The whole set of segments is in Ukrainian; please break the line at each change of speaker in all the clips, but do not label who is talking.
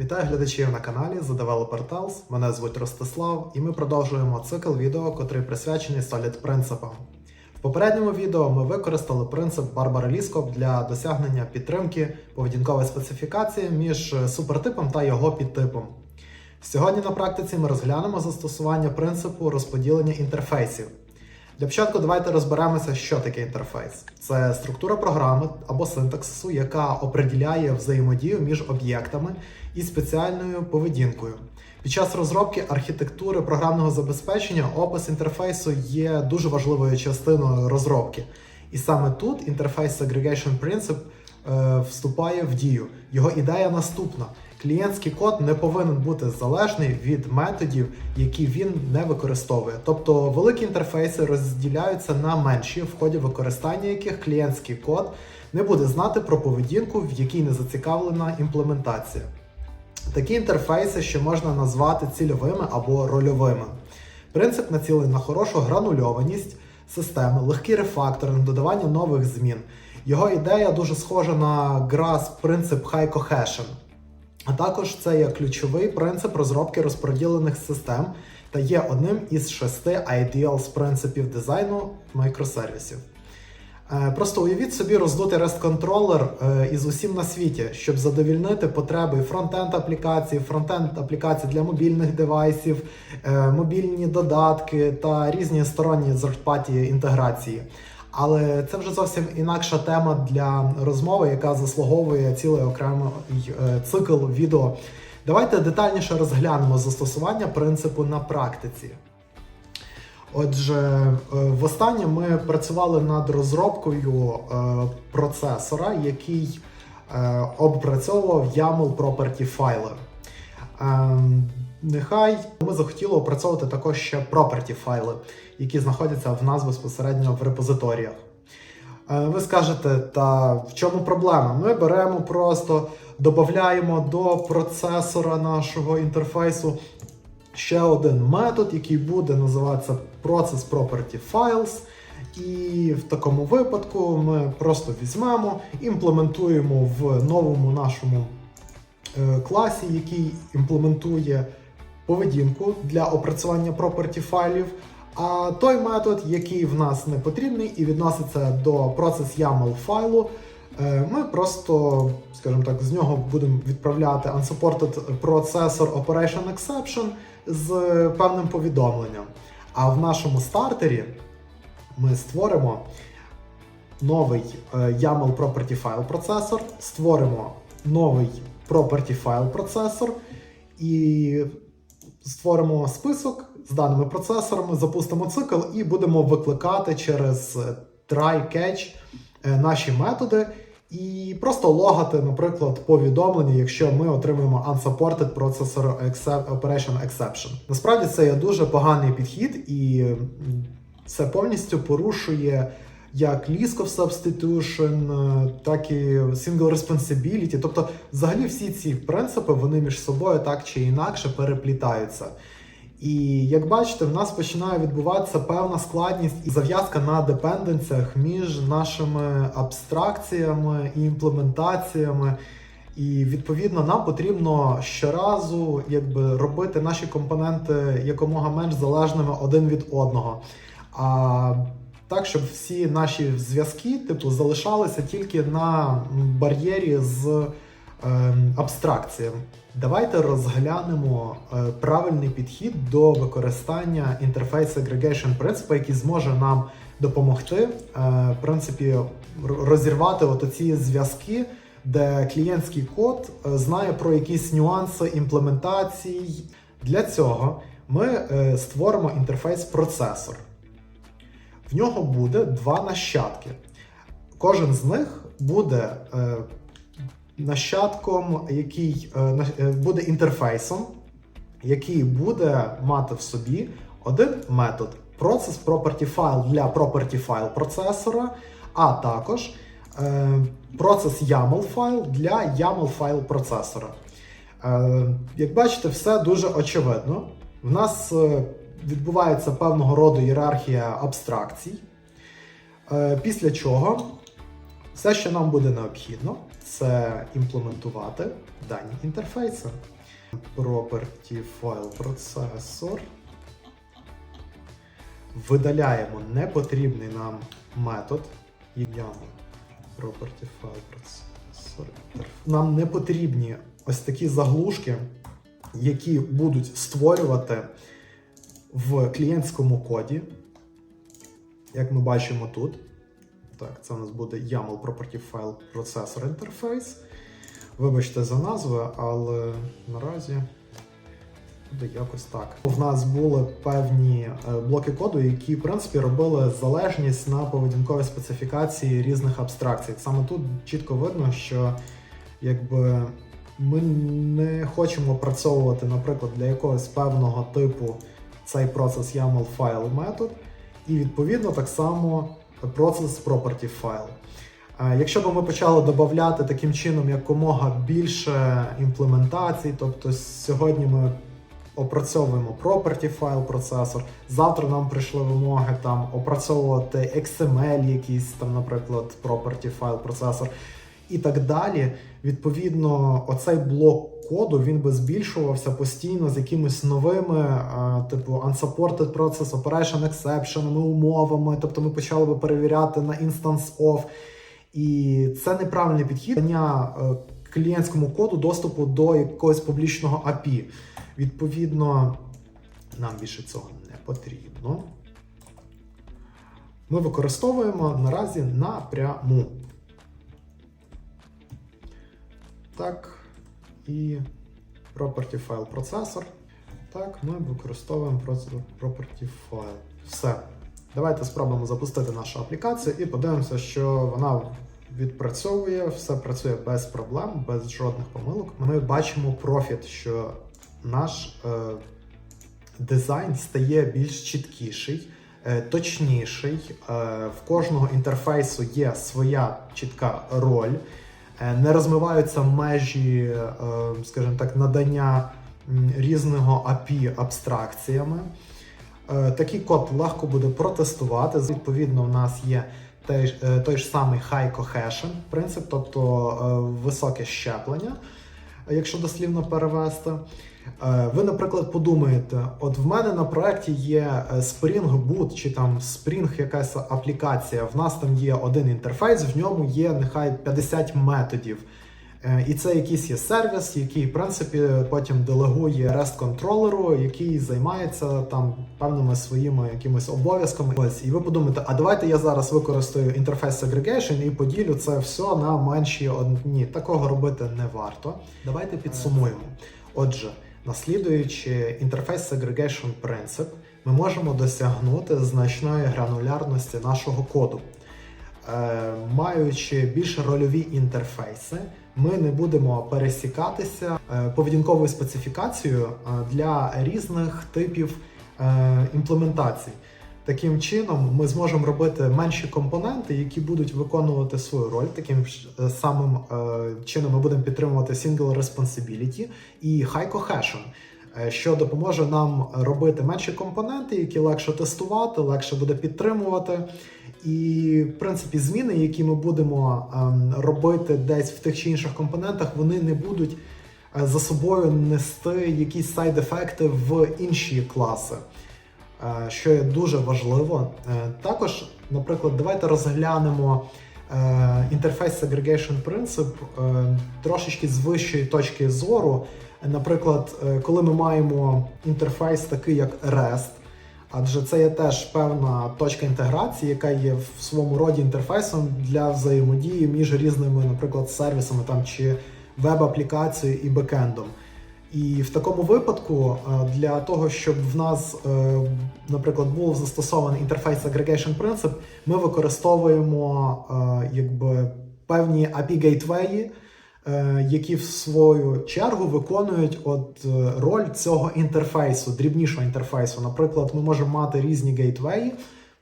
Вітаю глядачів на каналі The Developer Tales. Мене звуть Ростислав, і ми продовжуємо цикл відео, котрий присвячений Solid принципам. В попередньому відео ми використали принцип Barbara Liskop для досягнення підтримки поведінкової специфікації між супертипом та його підтипом. Сьогодні на практиці ми розглянемо застосування принципу розподілення інтерфейсів. Для початку давайте розберемося, що таке інтерфейс. Це структура програми або синтаксису, яка определяє взаємодію між об'єктами і спеціальною поведінкою. Під час розробки архітектури програмного забезпечення опис інтерфейсу є дуже важливою частиною розробки. І саме тут інтерфейс Segregation Principle е, вступає в дію. Його ідея наступна: клієнтський код не повинен бути залежний від методів, які він не використовує. Тобто великі інтерфейси розділяються на менші, в ході використання яких клієнтський код не буде знати про поведінку, в якій не зацікавлена імплементація. Такі інтерфейси ще можна назвати цільовими або рольовими. Принцип націлений на хорошу гранульованість системи, легкий рефакторинг, додавання нових змін. Його ідея дуже схожа на GRASP принцип High Cohesion. А також це є ключовий принцип розробки розподілених систем та є одним із шести ideals принципів дизайну мікросервісів. Е, Просто уявіть собі роздутий REST-контролер е, із усім на світі, щоб задовільнити потреби фронтенд аплікацій, фронтенд аплікацій для мобільних девайсів, е, мобільні додатки та різні сторонні зерпаті інтеграції. Але це вже зовсім інакша тема для розмови, яка заслуговує цілий окремий е, цикл відео. Давайте детальніше розглянемо застосування принципу на практиці. Отже, е, востаннє ми працювали над розробкою е, процесора, який опрацьовував YAML property файли. Нехай ми захотіли опрацьовувати також ще property файли, які знаходяться в нас безпосередньо в репозиторіях. Е, Ви скажете, та в чому проблема? Ми беремо просто додаємо до процесора нашого інтерфейсу ще один метод, який буде називатися Process Property Files. І в такому випадку ми просто візьмемо, імплементуємо в новому нашому е, класі, який імплементує поведінку для опрацювання property файлів. А той метод, який в нас не потрібний і відноситься до процес YAML файлу, е, ми просто, скажімо так, з нього будемо відправляти unsupported processor operation exception з певним повідомленням. А в нашому стартері ми створимо новий е, YAML property file процесор, створимо новий property file процесор і створимо список з даними процесорами, запустимо цикл і будемо викликати через try catch е, наші методи. І просто логати, наприклад, повідомлення, якщо ми отримуємо unsupported processor operation exception. Насправді це є дуже поганий підхід, і це повністю порушує як Lisk of Substitution, е, так і Single Responsibility. Тобто, взагалі, всі ці принципи вони між собою так чи інакше переплітаються. І як бачите, в нас починає відбуватися певна складність і зав'язка на депенденціях між нашими абстракціями і імплементаціями. І відповідно нам потрібно щоразу якби робити наші компоненти якомога менш залежними один від одного. А так, щоб всі наші зв'язки типу залишалися тільки на бар'єрі з ем, абстракціями. Давайте розглянемо е, правильний підхід до використання інтерфейс segregation принципу, який зможе нам допомогти е, в принципі розірвати от ці зв'язки, де клієнтський код е, знає про якісь нюанси імплементацій. Для цього ми е, створимо інтерфейс процесор. В нього буде два нащадки. Кожен з них буде е, нащадком, який е, е, буде інтерфейсом, який буде мати в собі один метод Process Property File для Property File процесора, а також е, Process YAML файл для YAML файл процесора. Е, як бачите, все дуже очевидно. В нас е, відбувається певного роду ієрархія абстракцій. Е, Після чого Все, що нам буде необхідно, це імплементувати дані інтерфейси. Property File Processor. Видаляємо непотрібний нам метод. Яму. Property File Processor. Нам не потрібні ось такі заглушки, які будуть створювати в клієнтському коді. Як ми бачимо тут. Так, це у нас буде YAML Property File Processor Interface. Вибачте за назву, але наразі буде якось так. В нас були певні е, блоки коду, які, в принципі, робили залежність на поведінкові специфікації різних абстракцій. Саме тут чітко видно, що якби ми не хочемо опрацьовувати, наприклад, для якогось певного типу цей процес YAML file метод, і відповідно так само процес property. Е, Якщо б ми почали додати таким чином якомога більше імплементацій, тобто сьогодні ми опрацьовуємо property file процесор, завтра нам прийшли вимоги там опрацьовувати XML, якийсь там, наприклад, property file процесор і так далі. Відповідно, оцей блок коду він би збільшувався постійно з якимись новими, е, типу unsupported process, operation exception, умовами. Тобто ми почали би перевіряти на instance of. І це неправильний підхід дання е, клієнтському коду доступу до якогось публічного API. Відповідно, нам більше цього не потрібно. Ми використовуємо наразі напряму. Так, і property file процесор. Так, ми використовуємо property file. Все. Давайте спробуємо запустити нашу аплікацію і подивимося, що вона відпрацьовує, все працює без проблем, без жодних помилок. Ми бачимо профіт, що наш е, дизайн стає більш чіткіший, е, точніший. Е, в кожного інтерфейсу є своя чітка роль, не розмиваються межі, е, скажімо так, надання різного API абстракціями. Е, Такий код легко буде протестувати. Відповідно, у нас є той, е, той ж самий high cohesion принцип, тобто е, високе щеплення, е, якщо дослівно перевести. Е, Ви, наприклад, подумаєте, от в мене на проєкті є е, Spring Boot чи там Spring якась аплікація. В нас там є один інтерфейс, в ньому є нехай 50 методів. Е, І це якийсь є сервіс, який, в принципі, потім делегує REST контролеру, який займається там певними своїми якимись обов'язками. Ось, і ви подумаєте, а давайте я зараз використаю інтерфейс segregation і поділю це все на менші одні. Такого робити не варто. Давайте підсумуємо. Отже, наслідуючи інтерфейс segregation принцип, ми можемо досягнути значної гранулярності нашого коду. Е, маючи більш рольові інтерфейси, ми не будемо пересікатися е, поведінковою специфікацією е, для різних типів імплементацій. Таким чином, ми зможемо робити менші компоненти, які будуть виконувати свою роль. Таким е, самим е, чином ми будемо підтримувати single responsibility і high cohesion, е, що допоможе нам робити менші компоненти, які легше тестувати, легше буде підтримувати. І, в принципі, зміни, які ми будемо ем, робити десь в тих чи інших компонентах, вони не будуть за собою нести якісь сайд-ефекти в інші класи, що є дуже важливо. Е, також, наприклад, давайте розглянемо е, інтерфейс segregation принцип е, трошечки з вищої точки зору. Наприклад, е, коли ми маємо інтерфейс такий як REST, Адже це є теж певна точка інтеграції, яка є в своєму роді інтерфейсом для взаємодії між різними, наприклад, сервісами там чи веб-аплікацією і бекендом. І в такому випадку е, для того, щоб в нас, е, наприклад, був застосований інтерфейс aggregation принцип, ми використовуємо е, якби певні API гейтвеї, які в свою чергу виконують от роль цього інтерфейсу, дрібнішого інтерфейсу. Наприклад, ми можемо мати різні гейтвеї,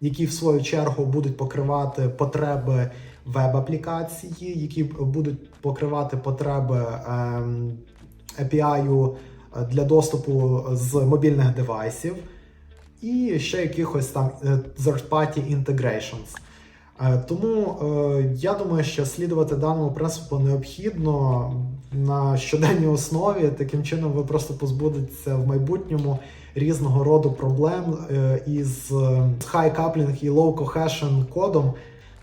які в свою чергу будуть покривати потреби веб-аплікації, які будуть покривати потреби ем, API для доступу з мобільних девайсів, і ще якихось там е, third-party integrations. Е, Тому е, я думаю, що слідувати даному принципу необхідно на щоденній основі. Таким чином, ви просто позбудетеся в майбутньому різного роду проблем е, із е, high coupling і low cohesion кодом.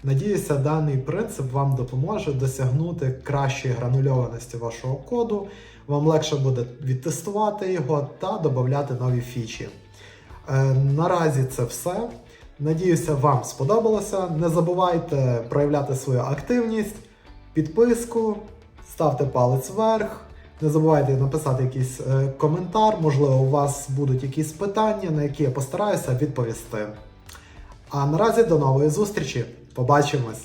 Надіюся, даний принцип вам допоможе досягнути кращої гранульованості вашого коду. Вам легше буде відтестувати його та додати нові фічі. Е, Наразі це все. Надіюся, вам сподобалося. Не забувайте проявляти свою активність, підписку, ставте палець вверх. Не забувайте написати якийсь е, коментар. Можливо, у вас будуть якісь питання, на які я постараюся відповісти. А наразі до нової зустрічі. Побачимось!